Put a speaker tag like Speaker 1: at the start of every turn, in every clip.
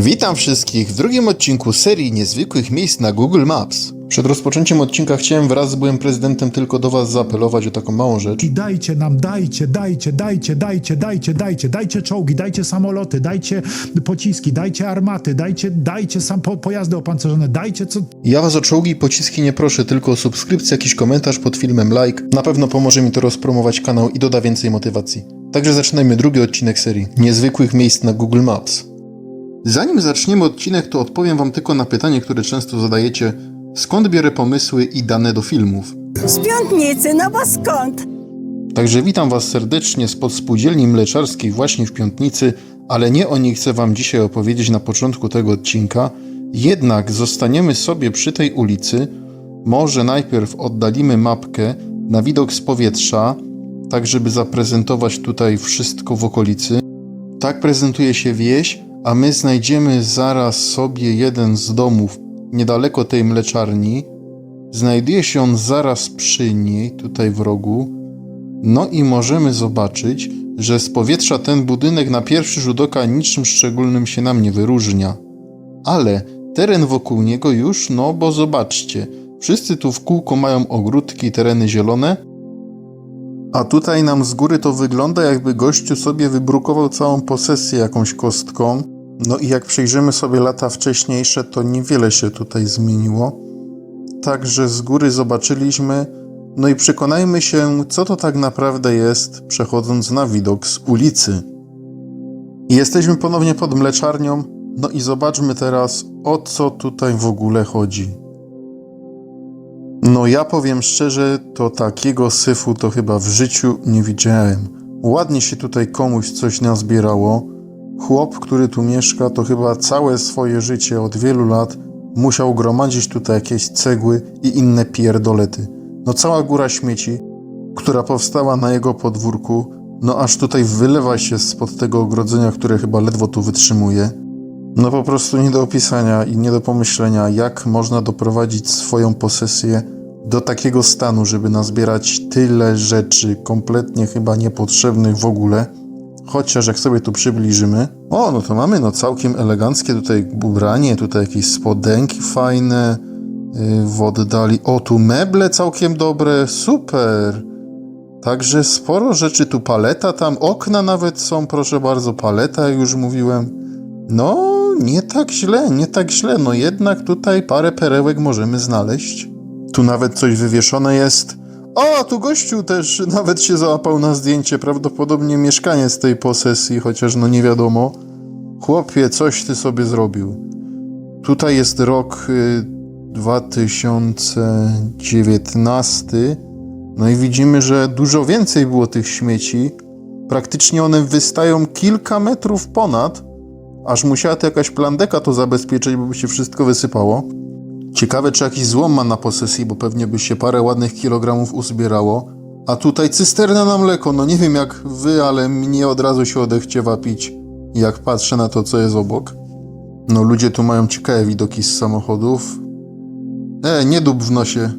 Speaker 1: Witam wszystkich w drugim odcinku serii niezwykłych miejsc na Google Maps. Przed rozpoczęciem odcinka chciałem wraz z byłym prezydentem tylko do was zaapelować o taką małą rzecz.
Speaker 2: I dajcie nam, dajcie, dajcie, dajcie, dajcie, dajcie, dajcie, dajcie czołgi, dajcie samoloty, dajcie pociski, dajcie armaty, dajcie, dajcie sam po, pojazdy opancerzone, dajcie co...
Speaker 1: Ja was o czołgi i pociski nie proszę, tylko o subskrypcję, jakiś komentarz pod filmem, like. Na pewno pomoże mi to rozpromować kanał i doda więcej motywacji. Także zaczynajmy drugi odcinek serii niezwykłych miejsc na Google Maps. Zanim zaczniemy odcinek, to odpowiem wam tylko na pytanie, które często zadajecie. Skąd biorę pomysły i dane do filmów?
Speaker 3: Z piątnicy, no bo skąd?
Speaker 1: Także witam Was serdecznie spod spółdzielni mleczarskiej właśnie w Piątnicy, ale nie o niej chcę Wam dzisiaj opowiedzieć na początku tego odcinka. Jednak zostaniemy sobie przy tej ulicy. Może najpierw oddalimy mapkę na widok z powietrza, tak żeby zaprezentować tutaj wszystko w okolicy. Tak prezentuje się wieś, a my znajdziemy zaraz sobie jeden z domów niedaleko tej mleczarni. Znajduje się on zaraz przy niej, tutaj w rogu. No i możemy zobaczyć, że z powietrza ten budynek na pierwszy rzut oka niczym szczególnym się nam nie wyróżnia. Ale teren wokół niego już, no bo zobaczcie, wszyscy tu w kółko mają ogródki, tereny zielone, a tutaj nam z góry to wygląda jakby gościu sobie wybrukował całą posesję jakąś kostką. No i jak przejrzymy sobie lata wcześniejsze, to niewiele się tutaj zmieniło. Także z góry zobaczyliśmy, no i przekonajmy się, co to tak naprawdę jest, przechodząc na widok z ulicy. Jesteśmy ponownie pod mleczarnią, no i zobaczmy teraz, o co tutaj w ogóle chodzi. No ja powiem szczerze, to takiego syfu to chyba w życiu nie widziałem. Ładnie się tutaj komuś coś nazbierało. Chłop, który tu mieszka, to chyba całe swoje życie od wielu lat musiał gromadzić tutaj jakieś cegły i inne pierdolety. No cała góra śmieci, która powstała na jego podwórku, no aż tutaj wylewa się spod tego ogrodzenia, które chyba ledwo tu wytrzymuje. No po prostu nie do opisania i nie do pomyślenia, jak można doprowadzić swoją posesję do takiego stanu, żeby nazbierać tyle rzeczy kompletnie chyba niepotrzebnych w ogóle. Chociaż jak sobie tu przybliżymy, o no to mamy no całkiem eleganckie tutaj ubranie, tutaj jakieś spodenki fajne, yy, w oddali, o tu meble całkiem dobre, super. Także sporo rzeczy, tu paleta, tam okna nawet są, proszę bardzo, paleta, już mówiłem. No, nie tak źle, nie tak źle, no jednak tutaj parę perełek możemy znaleźć. Tu nawet coś wywieszone jest. O, tu gościu też nawet się załapał na zdjęcie, prawdopodobnie mieszkanie z tej posesji, chociaż no nie wiadomo. Chłopie, coś ty sobie zrobił. Tutaj jest rok y, 2019. No i widzimy, że dużo więcej było tych śmieci. Praktycznie one wystają kilka metrów ponad, aż musiała to jakaś plandeka to zabezpieczyć, bo by się wszystko wysypało. Ciekawe, czy jakiś złom ma na posesji, bo pewnie by się parę ładnych kilogramów uzbierało. A tutaj cysterna na mleko. No nie wiem jak wy, ale mnie od razu się odechciewa pić, jak patrzę na to, co jest obok. No ludzie tu mają ciekawe widoki z samochodów. E, nie dób w nosie.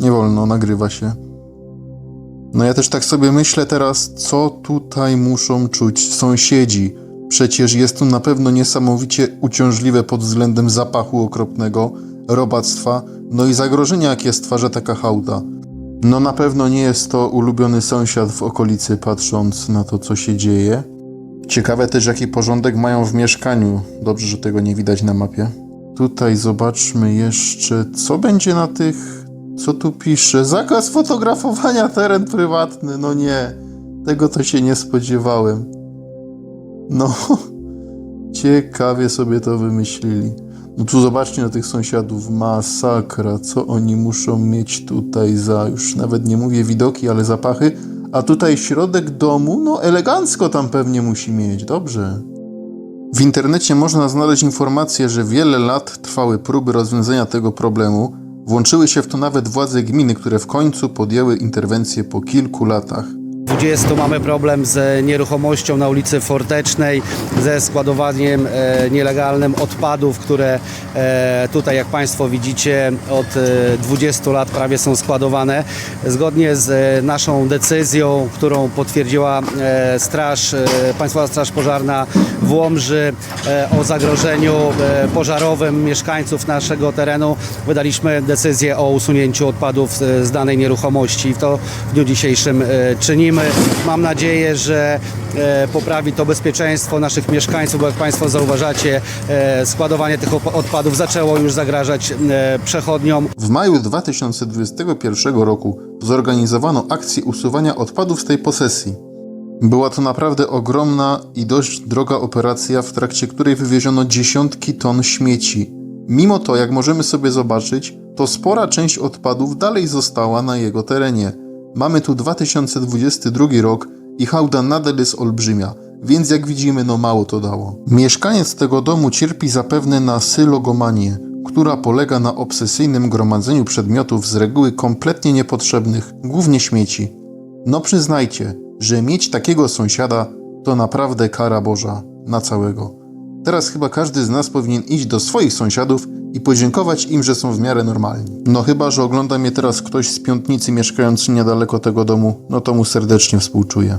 Speaker 1: Nie wolno, nagrywa się. No ja też tak sobie myślę teraz, co tutaj muszą czuć sąsiedzi. Przecież jest tu na pewno niesamowicie uciążliwe pod względem zapachu okropnego, robactwa, no i zagrożenia, jakie stwarza taka hałda. No na pewno nie jest to ulubiony sąsiad w okolicy, patrząc na to, co się dzieje. Ciekawe też, jaki porządek mają w mieszkaniu. Dobrze, że tego nie widać na mapie. Tutaj zobaczmy jeszcze, co będzie na tych. Co tu pisze? Zakaz fotografowania teren prywatny. No nie, tego to się nie spodziewałem. No, ciekawie sobie to wymyślili. No tu zobaczcie na tych sąsiadów, masakra, co oni muszą mieć tutaj za, już nawet nie mówię widoki, ale zapachy. A tutaj środek domu, no elegancko tam pewnie musi mieć, dobrze. W internecie można znaleźć informację, że wiele lat trwały próby rozwiązania tego problemu. Włączyły się w to nawet władze gminy, które w końcu podjęły interwencję po kilku latach.
Speaker 4: 20 mamy problem z nieruchomością na ulicy Fortecznej, ze składowaniem e, nielegalnym odpadów, które e, tutaj, jak Państwo widzicie, od e, 20 lat prawie są składowane. Zgodnie z e, naszą decyzją, którą potwierdziła e, Straż, e, Państwowa Straż Pożarna w Łomży e, o zagrożeniu e, pożarowym mieszkańców naszego terenu, wydaliśmy decyzję o usunięciu odpadów e, z danej nieruchomości. To w dniu dzisiejszym e, czynimy. Mam nadzieję, że e, poprawi to bezpieczeństwo naszych mieszkańców, bo jak Państwo zauważacie, e, składowanie tych odpadów zaczęło już zagrażać e, przechodniom.
Speaker 5: W maju 2021 roku zorganizowano akcję usuwania odpadów z tej posesji. Była to naprawdę ogromna i dość droga operacja, w trakcie której wywieziono dziesiątki ton śmieci. Mimo to, jak możemy sobie zobaczyć, to spora część odpadów dalej została na jego terenie. Mamy tu 2022 rok i hałda nadal jest olbrzymia, więc jak widzimy, no mało to dało. Mieszkaniec tego domu cierpi zapewne na sylogomanię, która polega na obsesyjnym gromadzeniu przedmiotów z reguły kompletnie niepotrzebnych, głównie śmieci. No przyznajcie, że mieć takiego sąsiada to naprawdę kara Boża na całego. Teraz chyba każdy z nas powinien iść do swoich sąsiadów i podziękować im, że są w miarę normalni. No chyba, że ogląda mnie teraz ktoś z piątnicy mieszkający niedaleko tego domu, no to mu serdecznie współczuję.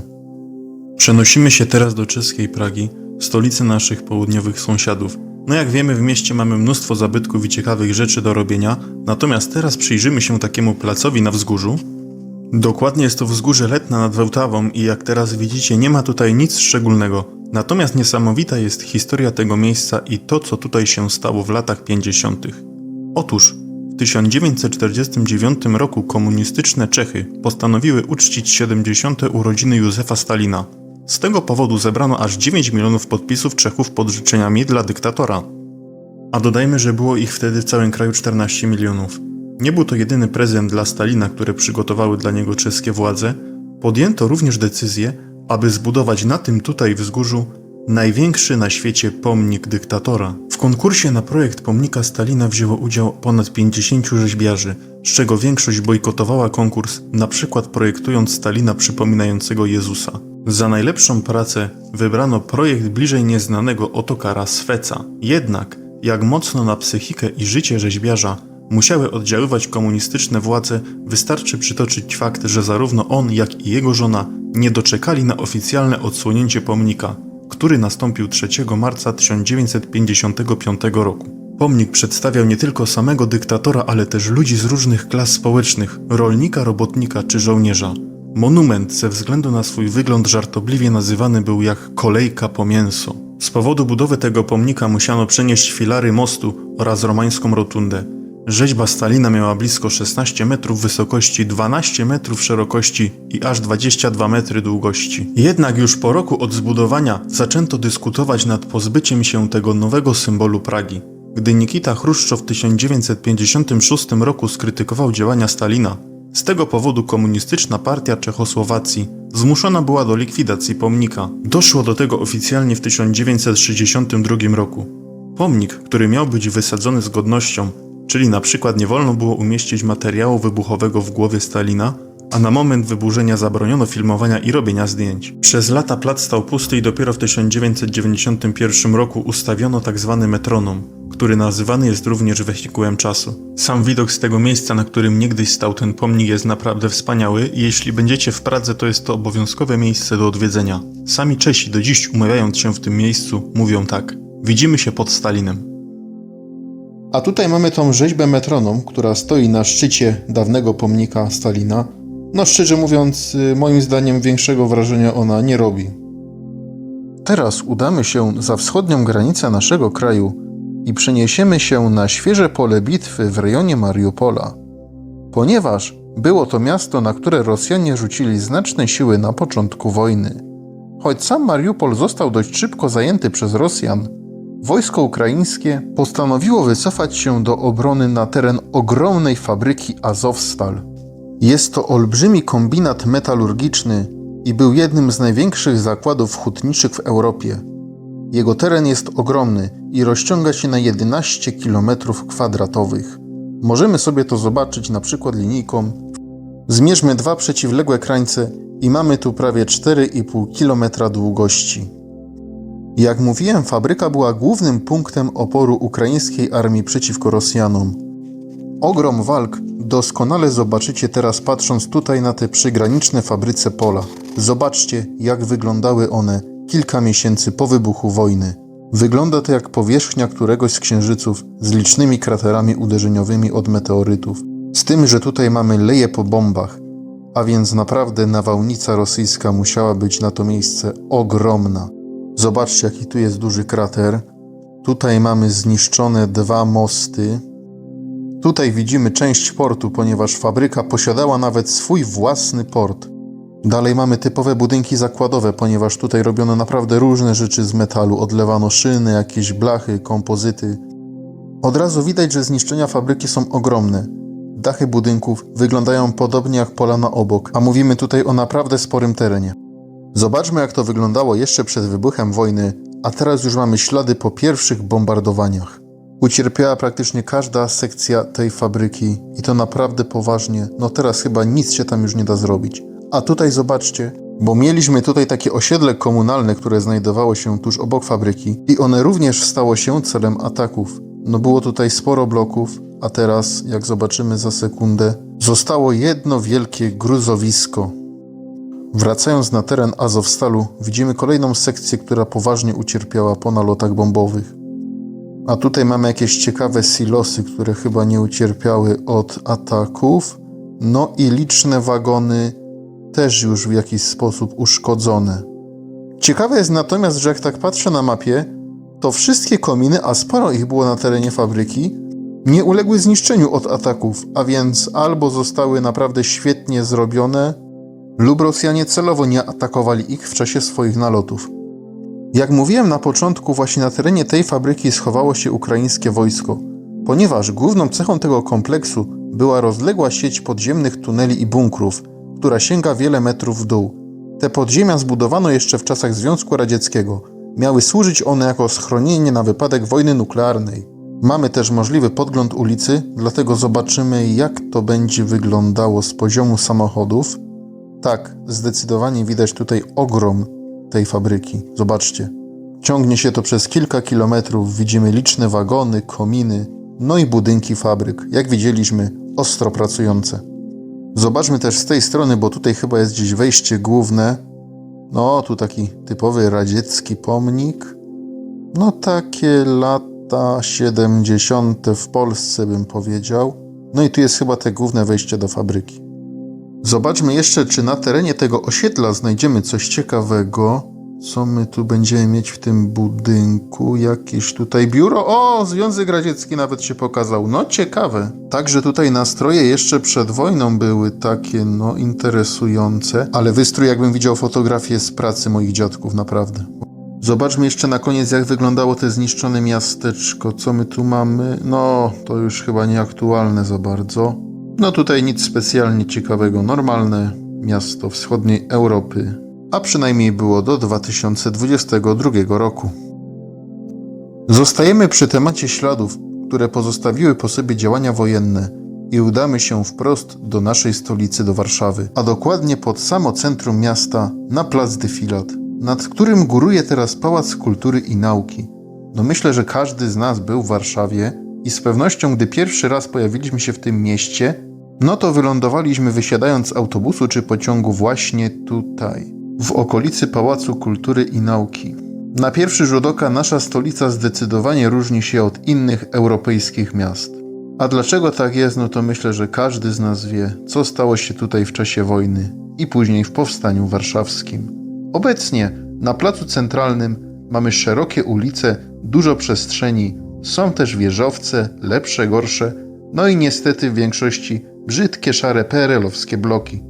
Speaker 1: Przenosimy się teraz do czeskiej Pragi, stolicy naszych południowych sąsiadów. No jak wiemy, w mieście mamy mnóstwo zabytków i ciekawych rzeczy do robienia, natomiast teraz przyjrzymy się takiemu placowi na wzgórzu. Dokładnie jest to wzgórze Letna nad Wełtawą i jak teraz widzicie, nie ma tutaj nic szczególnego. Natomiast niesamowita jest historia tego miejsca i to, co tutaj się stało w latach 50. Otóż w 1949 roku komunistyczne Czechy postanowiły uczcić 70. urodziny Józefa Stalina. Z tego powodu zebrano aż 9 milionów podpisów Czechów pod życzeniami dla dyktatora. A dodajmy, że było ich wtedy w całym kraju 14 milionów. Nie był to jedyny prezent dla Stalina, które przygotowały dla niego czeskie władze. Podjęto również decyzję, aby zbudować na tym tutaj wzgórzu największy na świecie pomnik dyktatora. W konkursie na projekt pomnika Stalina wzięło udział ponad 50 rzeźbiarzy, z czego większość bojkotowała konkurs, na przykład projektując Stalina przypominającego Jezusa. Za najlepszą pracę wybrano projekt bliżej nieznanego Otokara Sveca. Jednak, jak mocno na psychikę i życie rzeźbiarza musiały oddziaływać komunistyczne władze, wystarczy przytoczyć fakt, że zarówno on, jak i jego żona nie doczekali na oficjalne odsłonięcie pomnika, który nastąpił 3 marca 1955 roku. Pomnik przedstawiał nie tylko samego dyktatora, ale też ludzi z różnych klas społecznych, rolnika, robotnika czy żołnierza. Monument ze względu na swój wygląd żartobliwie nazywany był jak kolejka po mięso. Z powodu budowy tego pomnika musiano przenieść filary mostu oraz romańską rotundę. Rzeźba Stalina miała blisko 16 metrów wysokości, 12 metrów szerokości i aż 22 metry długości. Jednak już po roku od zbudowania zaczęto dyskutować nad pozbyciem się tego nowego symbolu Pragi. Gdy Nikita Chruszczow w 1956 roku skrytykował działania Stalina, z tego powodu komunistyczna partia Czechosłowacji zmuszona była do likwidacji pomnika. Doszło do tego oficjalnie w 1962 roku. Pomnik, który miał być wysadzony z godnością, czyli na przykład nie wolno było umieścić materiału wybuchowego w głowie Stalina, a na moment wyburzenia zabroniono filmowania i robienia zdjęć. Przez lata plac stał pusty i dopiero w 1991 roku ustawiono tzw. metronom, który nazywany jest również wehikułem czasu. Sam widok z tego miejsca, na którym niegdyś stał ten pomnik jest naprawdę wspaniały i jeśli będziecie w Pradze, to jest to obowiązkowe miejsce do odwiedzenia. Sami Czesi do dziś umawiając się w tym miejscu mówią tak. Widzimy się pod Stalinem.
Speaker 5: A tutaj mamy tą rzeźbę metronom, która stoi na szczycie dawnego pomnika Stalina. No szczerze mówiąc, y, moim zdaniem większego wrażenia ona nie robi. Teraz udamy się za wschodnią granicę naszego kraju i przeniesiemy się na świeże pole bitwy w rejonie Mariupola. Ponieważ było to miasto, na które Rosjanie rzucili znaczne siły na początku wojny. Choć sam Mariupol został dość szybko zajęty przez Rosjan, Wojsko ukraińskie postanowiło wycofać się do obrony na teren ogromnej fabryki Azovstal. Jest to olbrzymi kombinat metalurgiczny i był jednym z największych zakładów hutniczych w Europie. Jego teren jest ogromny i rozciąga się na 11 km kwadratowych. Możemy sobie to zobaczyć na przykład linijką. Zmierzmy dwa przeciwległe krańce
Speaker 1: i mamy tu prawie 4,5 km długości. Jak mówiłem, fabryka była głównym punktem oporu ukraińskiej armii przeciwko Rosjanom. Ogrom walk doskonale zobaczycie teraz patrząc tutaj na te przygraniczne fabryce pola. Zobaczcie, jak wyglądały one kilka miesięcy po wybuchu wojny. Wygląda to jak powierzchnia któregoś z księżyców z licznymi kraterami uderzeniowymi od meteorytów. Z tym, że tutaj mamy leje po bombach, a więc naprawdę nawałnica rosyjska musiała być na to miejsce ogromna. Zobaczcie, jaki tu jest duży krater. Tutaj mamy zniszczone dwa mosty. Tutaj widzimy część portu, ponieważ fabryka posiadała nawet swój własny port. Dalej mamy typowe budynki zakładowe, ponieważ tutaj robiono naprawdę różne rzeczy z metalu. Odlewano szyny, jakieś blachy, kompozyty. Od razu widać, że zniszczenia fabryki są ogromne. Dachy budynków wyglądają podobnie jak pola na obok, a mówimy tutaj o naprawdę sporym terenie. Zobaczmy, jak to wyglądało jeszcze przed wybuchem wojny, a teraz już mamy ślady po pierwszych bombardowaniach. Ucierpiała praktycznie każda sekcja tej fabryki i to naprawdę poważnie. No teraz chyba nic się tam już nie da zrobić. A tutaj zobaczcie, bo mieliśmy tutaj takie osiedle komunalne, które znajdowało się tuż obok fabryki i one również stało się celem ataków. No było tutaj sporo bloków, a teraz, jak zobaczymy za sekundę, zostało jedno wielkie gruzowisko. Wracając na teren Azowstalu, widzimy kolejną sekcję, która poważnie ucierpiała po nalotach bombowych. A tutaj mamy jakieś ciekawe silosy, które chyba nie ucierpiały od ataków. No i liczne wagony też już w jakiś sposób uszkodzone. Ciekawe jest natomiast, że jak tak patrzę na mapie, to wszystkie kominy, a sporo ich było na terenie fabryki, nie uległy zniszczeniu od ataków, a więc albo zostały naprawdę świetnie zrobione, lub Rosjanie celowo nie atakowali ich w czasie swoich nalotów. Jak mówiłem na początku, właśnie na terenie tej fabryki schowało się ukraińskie wojsko, ponieważ główną cechą tego kompleksu była rozległa sieć podziemnych tuneli i bunkrów, która sięga wiele metrów w dół. Te podziemia zbudowano jeszcze w czasach Związku Radzieckiego. Miały służyć one jako schronienie na wypadek wojny nuklearnej. Mamy też możliwy podgląd ulicy, dlatego zobaczymy, jak to będzie wyglądało z poziomu samochodów. Tak, zdecydowanie widać tutaj ogrom tej fabryki. Zobaczcie. Ciągnie się to przez kilka kilometrów, widzimy liczne wagony, kominy, no i budynki fabryk, jak widzieliśmy, ostro pracujące. Zobaczmy też z tej strony, bo tutaj chyba jest gdzieś wejście główne. No, tu taki typowy radziecki pomnik. No, takie lata 70. w Polsce bym powiedział. No i tu jest chyba te główne wejście do fabryki. Zobaczmy jeszcze, czy na terenie tego osiedla znajdziemy coś ciekawego. Co my tu będziemy mieć w tym budynku? Jakieś tutaj biuro? O, Związek Radziecki nawet się pokazał. No ciekawe. Także tutaj nastroje jeszcze przed wojną były takie, no interesujące. Ale wystrój jakbym widział fotografię z pracy moich dziadków, naprawdę. Zobaczmy jeszcze na koniec, jak wyglądało te zniszczone miasteczko. Co my tu mamy? No, to już chyba nieaktualne za bardzo. No tutaj nic specjalnie ciekawego. Normalne miasto wschodniej Europy. A przynajmniej było do 2022 roku. Zostajemy przy temacie śladów, które pozostawiły po sobie działania wojenne i udamy się wprost do naszej stolicy, do Warszawy, a dokładnie pod samo centrum miasta, na plac Defilat, nad którym góruje teraz Pałac Kultury i Nauki. No myślę, że każdy z nas był w Warszawie i z pewnością, gdy pierwszy raz pojawiliśmy się w tym mieście, no to wylądowaliśmy wysiadając z autobusu czy pociągu właśnie tutaj, w okolicy Pałacu Kultury i Nauki. Na pierwszy rzut oka nasza stolica zdecydowanie różni się od innych europejskich miast. A dlaczego tak jest, no to myślę, że każdy z nas wie, co stało się tutaj w czasie wojny i później w Powstaniu Warszawskim. Obecnie na Placu Centralnym mamy szerokie ulice, dużo przestrzeni, są też wieżowce, lepsze, gorsze, no i niestety w większości brzydkie, szare PRL-owskie bloki,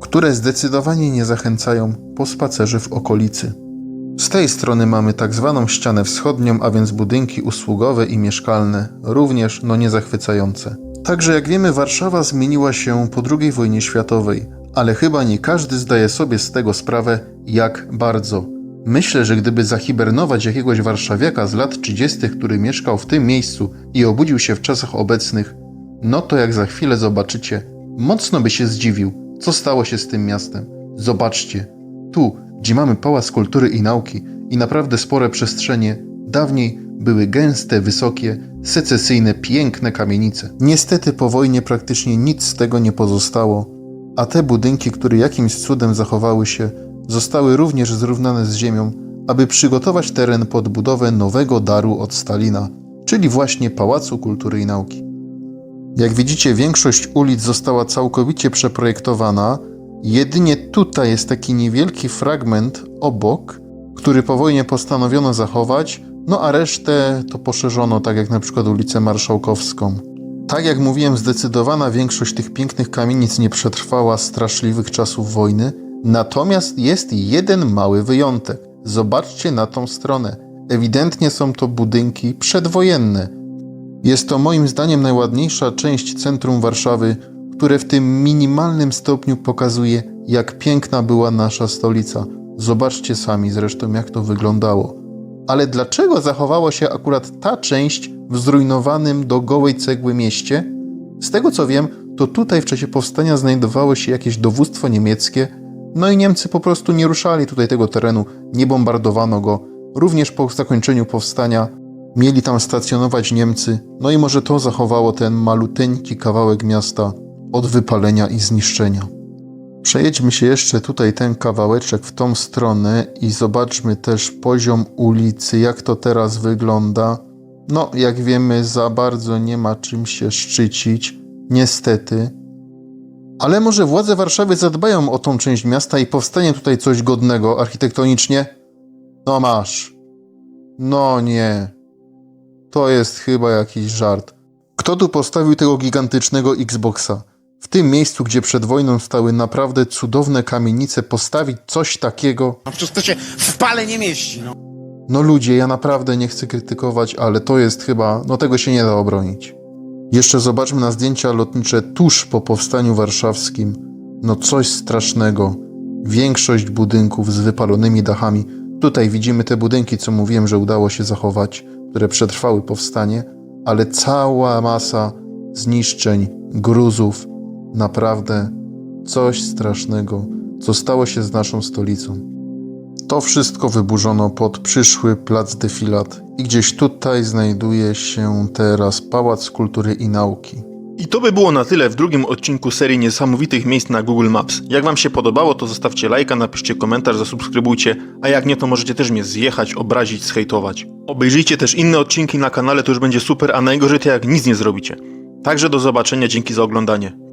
Speaker 1: które zdecydowanie nie zachęcają po spacerze w okolicy. Z tej strony mamy tak zwaną ścianę wschodnią, a więc budynki usługowe i mieszkalne, również no niezachwycające. Także jak wiemy, Warszawa zmieniła się po II wojnie światowej, ale chyba nie każdy zdaje sobie z tego sprawę, jak bardzo. Myślę, że gdyby zahibernować jakiegoś warszawiaka z lat 30., który mieszkał w tym miejscu i obudził się w czasach obecnych, no to jak za chwilę zobaczycie, mocno by się zdziwił, co stało się z tym miastem. Zobaczcie, tu, gdzie mamy Pałac Kultury i Nauki i naprawdę spore przestrzenie, dawniej były gęste, wysokie, secesyjne, piękne kamienice. Niestety po wojnie praktycznie nic z tego nie pozostało, a te budynki, które jakimś cudem zachowały się, zostały również zrównane z ziemią, aby przygotować teren pod budowę nowego daru od Stalina, czyli właśnie Pałacu Kultury i Nauki. Jak widzicie, większość ulic została całkowicie przeprojektowana. Jedynie tutaj jest taki niewielki fragment obok, który po wojnie postanowiono zachować, no a resztę to poszerzono, tak jak na przykład ulicę Marszałkowską. Tak jak mówiłem, zdecydowana większość tych pięknych kamienic nie przetrwała straszliwych czasów wojny, natomiast jest jeden mały wyjątek. Zobaczcie na tą stronę. Ewidentnie są to budynki przedwojenne, jest to moim zdaniem najładniejsza część centrum Warszawy, które w tym minimalnym stopniu pokazuje, jak piękna była nasza stolica. Zobaczcie sami zresztą, jak to wyglądało. Ale dlaczego zachowała się akurat ta część w zrujnowanym do gołej cegły mieście? Z tego co wiem, to tutaj w czasie powstania znajdowało się jakieś dowództwo niemieckie, no i Niemcy po prostu nie ruszali tutaj tego terenu, nie bombardowano go. Również po zakończeniu powstania Mieli tam stacjonować Niemcy, no i może to zachowało ten maluteńki kawałek miasta od wypalenia i zniszczenia. Przejedźmy się jeszcze tutaj ten kawałeczek w tą stronę i zobaczmy też poziom ulicy, jak to teraz wygląda. No, jak wiemy, za bardzo nie ma czym się szczycić, niestety. Ale może władze Warszawy zadbają o tą część miasta i powstanie tutaj coś godnego architektonicznie? No masz. No nie. To jest chyba jakiś żart. Kto tu postawił tego gigantycznego Xboxa? W tym miejscu, gdzie przed wojną stały naprawdę cudowne kamienice, postawić coś takiego?
Speaker 6: No przecież to się w pale nie mieści, no.
Speaker 1: No ludzie, ja naprawdę nie chcę krytykować, ale to jest chyba, no tego się nie da obronić. Jeszcze zobaczmy na zdjęcia lotnicze tuż po powstaniu warszawskim. No coś strasznego. Większość budynków z wypalonymi dachami. Tutaj widzimy te budynki, co mówiłem, że udało się zachować, które przetrwały powstanie, ale cała masa zniszczeń, gruzów. Naprawdę coś strasznego, co stało się z naszą stolicą. To wszystko wyburzono pod przyszły plac defilat i gdzieś tutaj znajduje się teraz Pałac Kultury i Nauki.
Speaker 7: I to by było na tyle w drugim odcinku serii niesamowitych miejsc na Google Maps. Jak wam się podobało, to zostawcie lajka, napiszcie komentarz, zasubskrybujcie, a jak nie, to możecie też mnie zjechać, obrazić, zhejtować. Obejrzyjcie też inne odcinki na kanale, to już będzie super, a najgorzej to jak nic nie zrobicie. Także do zobaczenia, dzięki za oglądanie.